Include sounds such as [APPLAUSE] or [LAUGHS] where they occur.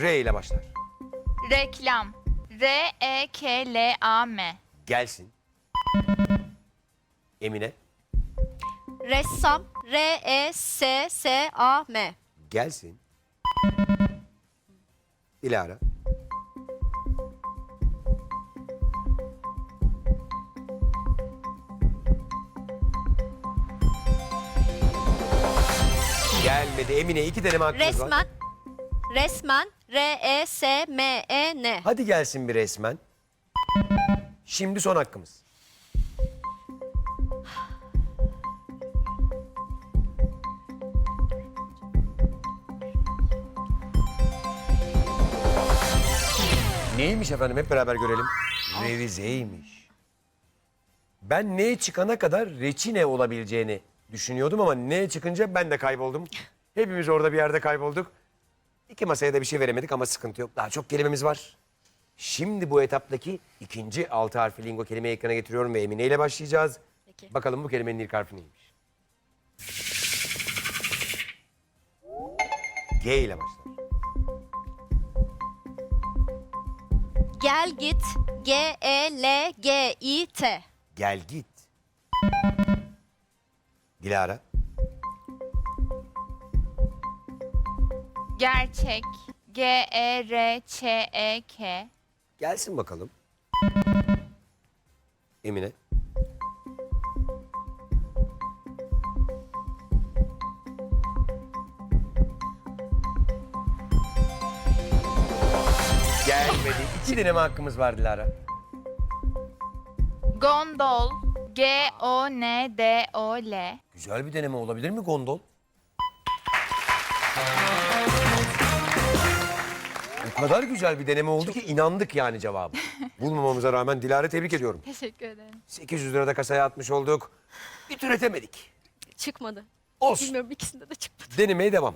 R ile başlar. Reklam. E R-E-K-L-A-M. Gelsin. Emine. Ressam. E R-E-S-S-A-M. Gelsin. Dilara. Gelmedi. Emine iki deneme hakkımız var. Resmen. Resmen. R-E-S-M-E-N. Hadi gelsin bir resmen. Şimdi son hakkımız. Neymiş efendim hep beraber görelim. Revizeymiş. Ben ne çıkana kadar reçine olabileceğini düşünüyordum ama ne çıkınca ben de kayboldum. Hepimiz orada bir yerde kaybolduk. İki masaya da bir şey veremedik ama sıkıntı yok. Daha çok kelimemiz var. Şimdi bu etaptaki ikinci altı harfli lingo kelimeyi ekrana getiriyorum ve Emine ile başlayacağız. Peki. Bakalım bu kelimenin ilk harfi neymiş? G ile başlar. Gel git. E G-E-L-G-İ-T. Gel git. Dilara. Gerçek. E G-E-R-Ç-E-K. Gelsin bakalım. Emine. Gelmedi. İki deneme hakkımız var Dilara. Gondol. G-O-N-D-O-L. Güzel bir deneme olabilir mi gondol? O kadar güzel bir deneme oldu ki inandık yani cevabı. [LAUGHS] Bulmamamıza rağmen Dilara tebrik ediyorum. Teşekkür ederim. 800 lira da kasaya atmış olduk. Bir türetemedik. Çıkmadı. Olsun. Bilmiyorum ikisinde de çıkmadı. Denemeye devam.